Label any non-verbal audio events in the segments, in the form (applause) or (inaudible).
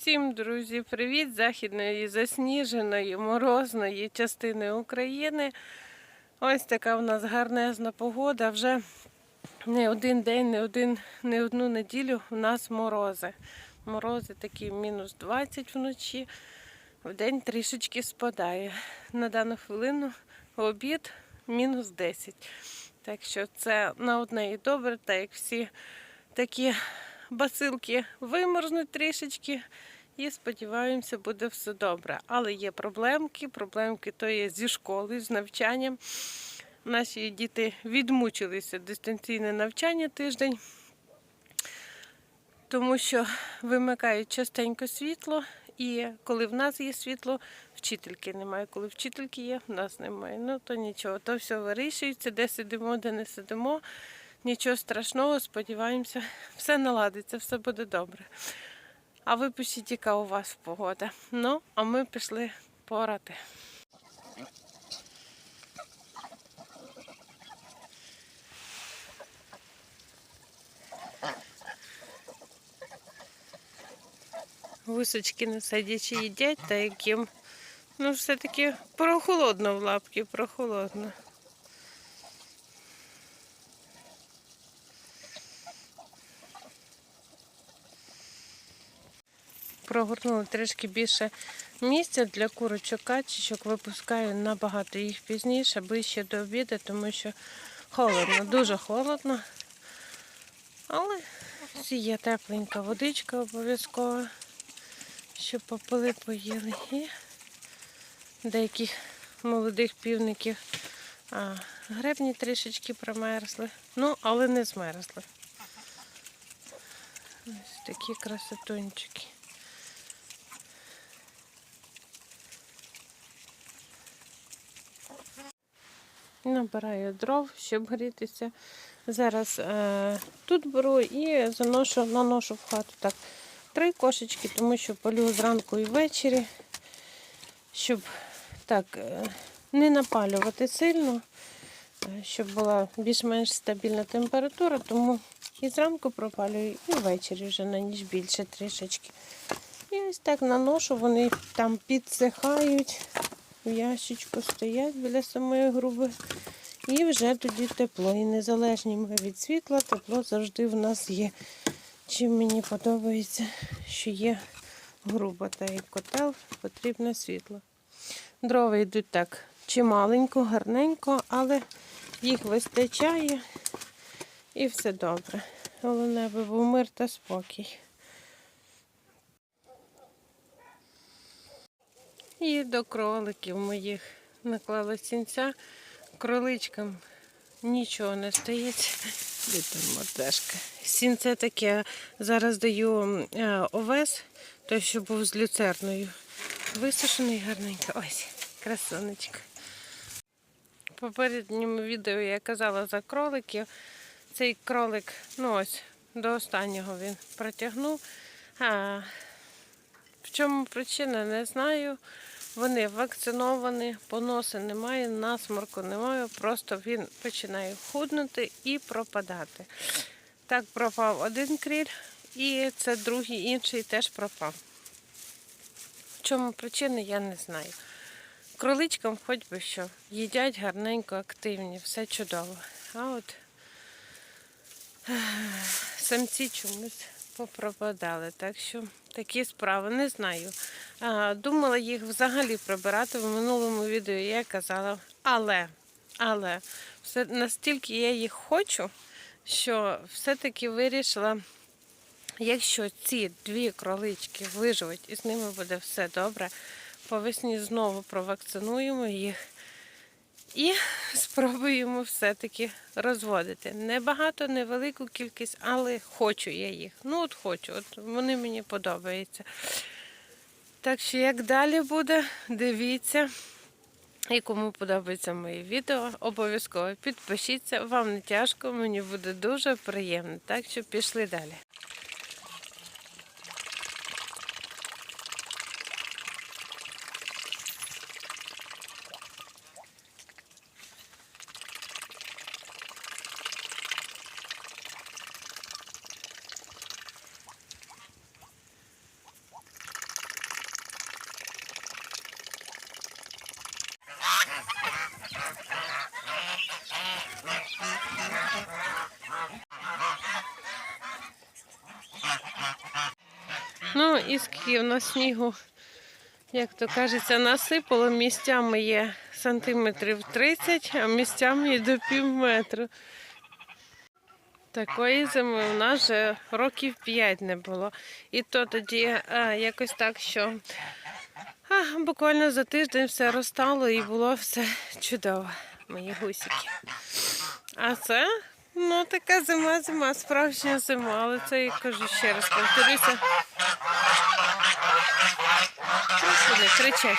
Всім, друзі, привіт західної засніженої, морозної частини України. Ось така в нас гарнезна погода. Вже не один день, не, один, не одну неділю у нас морози. Морози такі мінус 20 вночі, в день трішечки спадає. На дану хвилину обід мінус 10. Так що це на одне і добре, так як всі такі бацилки вимерзнуть трішечки. І сподіваємося, буде все добре. Але є проблемки. Проблемки то є зі школи, з навчанням. Наші діти відмучилися дистанційне навчання тиждень, тому що вимикають частенько світло. І коли в нас є світло, вчительки немає. Коли вчительки є, в нас немає. Ну то нічого, то все вирішується, де сидимо, де не сидимо. Нічого страшного, сподіваємося, все наладиться, все буде добре. А ви пишіть, яка у вас погода. Ну, а ми пішли порати. Гусочки не сидячи їдять, та яким ну все-таки прохолодно в лапки, прохолодно. Прогорнули трішки більше місця для курочок качечок. Випускаю набагато їх пізніше, ближче до обіду, тому що холодно, дуже холодно. Але є тепленька водичка обов'язково, щоб попили, поїли. І деяких молодих півників а, гребні трішечки промерзли. Ну, але не змерзли. Ось такі красотунчики. Набираю дров, щоб грітися. Зараз е, тут беру і заношу, наношу в хату так три кошечки, тому що полю зранку і ввечері, щоб так е, не напалювати сильно, е, щоб була більш-менш стабільна температура, тому і зранку пропалюю, і ввечері вже на ніч більше трішечки. І ось так наношу, вони там підсихають в ящичку стоять біля самої груби. І вже тоді тепло. І незалежні ми від світла, тепло завжди в нас є. Чим мені подобається, що є груба, та як котел потрібне світло. Дрова йдуть так чималенько, гарненько, але їх вистачає і все добре. Головне, був мир та спокій. І до кроликів моїх наклала сінця. Кроличкам нічого не стається. Де там мордешка? Сінце таке. Зараз даю е, овес, той, що був з люцерною. Висушений гарненько. Ось, красунечка. В попередньому відео я казала за кроликів. Цей кролик, ну ось, до останнього він протягнув. А, в чому причина, не знаю. Вони вакциновані, поноси немає, насморку немає, просто він починає худнути і пропадати. Так пропав один кріль, і це другий інший теж пропав. В чому причина, я не знаю. Кроличкам хоч би що, їдять гарненько, активні, все чудово. А от самці чомусь попропадали. Так що такі справи не знаю. Думала їх взагалі прибирати в минулому відео. Я казала, але, але все настільки я їх хочу, що все-таки вирішила. Якщо ці дві кролички виживуть і з ними буде все добре, по весні знову провакцинуємо їх і (laughs) спробуємо все-таки розводити. Небагато, невелику кількість, але хочу я їх. Ну, от хочу, от вони мені подобаються. Так що, як далі буде, дивіться. І кому подобається моє відео, обов'язково підпишіться. Вам не тяжко, мені буде дуже приємно. Так що пішли далі. І скільки в снігу, як то кажеться, насипало. Місцями є сантиметрів 30, а місцями і до пів метру. Такої зими у нас вже років 5 не було. І то тоді а, якось так, що а, буквально за тиждень все розтало і було все чудово, мої гусики. А це, ну, така зима, зима, справжня зима, але це я кажу ще раз, повторюся. Просто кричать.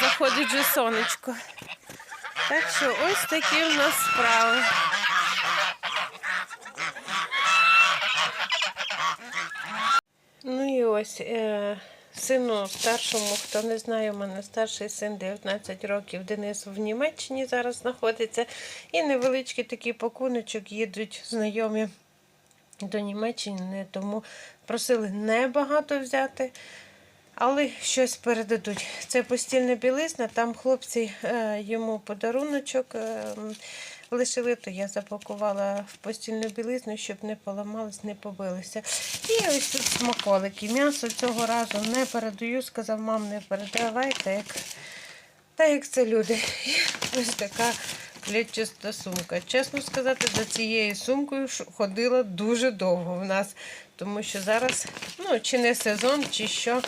Заходить же сонечко. Так що ось такі в нас справи. Ну і ось е, сину старшому, хто не знає, у мене старший син 19 років, Денис в Німеччині зараз знаходиться. І невеличкий такий пакуночок їдуть знайомі до Німеччини, тому просили небагато взяти. Але щось передадуть. Це постільна білизна, там хлопці е, йому подаруночок е, лишили, то я запакувала в постільну білизну, щоб не поламалось, не побилося. І ось тут смаколики. М'ясо цього разу не передаю, сказав, мам, не передавай, так як, так як це люди. І ось така клітчаста сумка. Чесно сказати, за цією сумкою ходила дуже довго в нас, тому що зараз, ну, чи не сезон, чи що,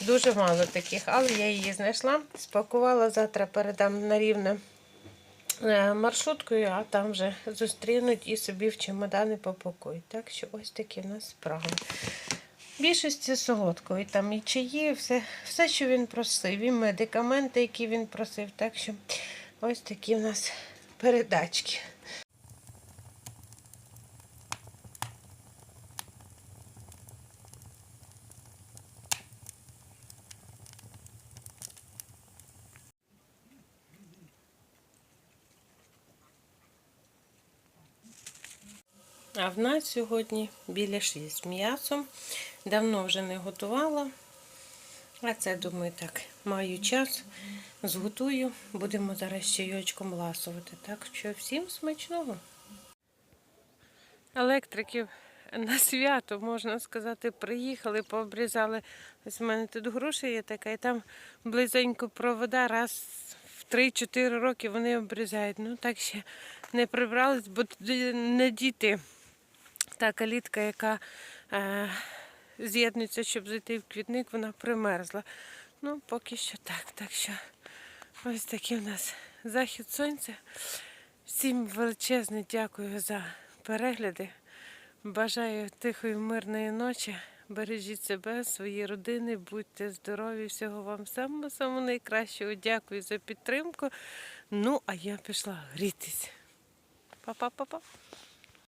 дуже мало таких. Але я її знайшла, спакувала, завтра передам на рівне е, маршруткою, а там вже зустрінуть і собі в чемодани попакують. Так що ось такі в нас справи. Більшості солодкого, і там і чаї, все, все, що він просив, і медикаменти, які він просив. Так що ось такі в нас передачки. А в нас сьогодні біля 6 м'ясом. Давно вже не готувала. А це, думаю, так, маю час, зготую. Будемо зараз чайочком ласувати. Так що всім смачного. Електриків на свято, можна сказати, приїхали, пообрізали. Ось в мене тут груша є така, і там близенько провода раз в 3-4 роки вони обрізають. Ну так ще не прибрались, бо не діти та калітка, яка е, з'єднується, щоб зайти в квітник, вона примерзла. Ну, поки що так. Так що ось такий у нас захід сонця. Всім величезне дякую за перегляди. Бажаю тихої, мирної ночі. Бережіть себе, свої родини, будьте здорові, всього вам самого самого найкращого. Дякую за підтримку. Ну, а я пішла грітись. Па-па-па-па.